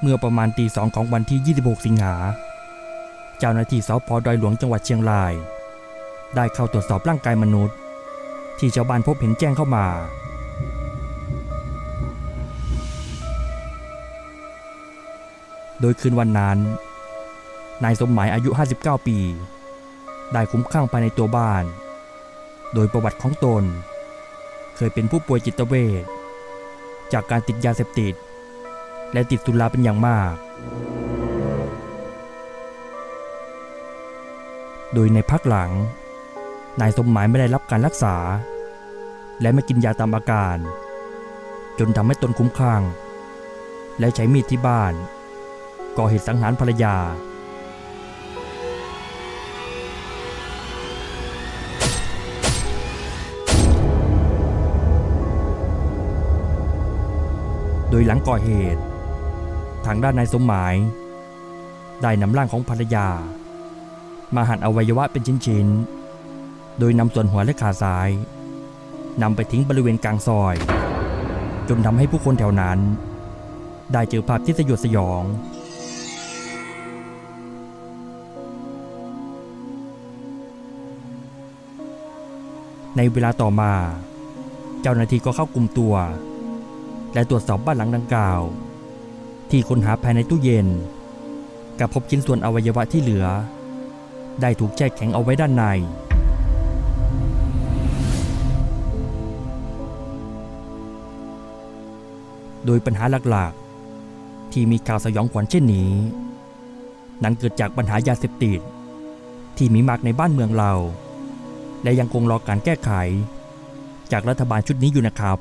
เมื่อประมาณตีสองของวันที่ 26 สิงหา เจ้าหน้าที่สพดอยหลวงจังหวัดเชียงราย ได้เข้าตรวจสอบร่างกายมนุษย์ ที่ชาวบ้านพบเห็นแจ้งเข้ามา โดยคืนวันนั้น นายสมหมายอายุ 59 ปี ได้คุ้มข้างภายในตัวบ้าน โดยประวัติของตน เคยเป็นผู้ป่วยจิตเวชจากการติดยาเสพติด และติดสุราเป็นอย่างมาก โดยในพักหลัง นายสมหมายไม่ได้รับการรักษา และไม่กินยาตามอาการ จนทำให้ตนคุ้มคลั่งและใช้มีดที่บ้าน ก่อเหตุสังหารภรรยาโดยหลังก่อเหตุ ทางด้านนายสมหมาย ได้นำร่างของภรรยา มาหั่นอวัยวะเป็นชิ้นๆ โดยนำส่วนหัวและขาซ้ายนำไปทิ้งบริเวณกลางซอย จนทำให้ผู้คนแถวนั้น ได้เจอภาพที่สยดสยอง ในเวลาต่อมา เจ้าหน้าที่ก็เข้ากลุ่มตัว และตรวจสอบบ้านหลังดังกล่าว ที่ค้นหาภายในตู้เย็น กับพบชิ้นส่วนอวัยวะที่เหลือ ได้ถูกแช่แข็งเอาไว้ด้านใน โดยปัญหาหลักๆ ที่มีข่าวสยองขวัญเช่นนี้ นั้นเกิดจากปัญหายาเสพติด ที่มีมากในบ้านเมืองเรา และยังคงรอการแก้ไข จากรัฐบาลชุดนี้อยู่นะครับ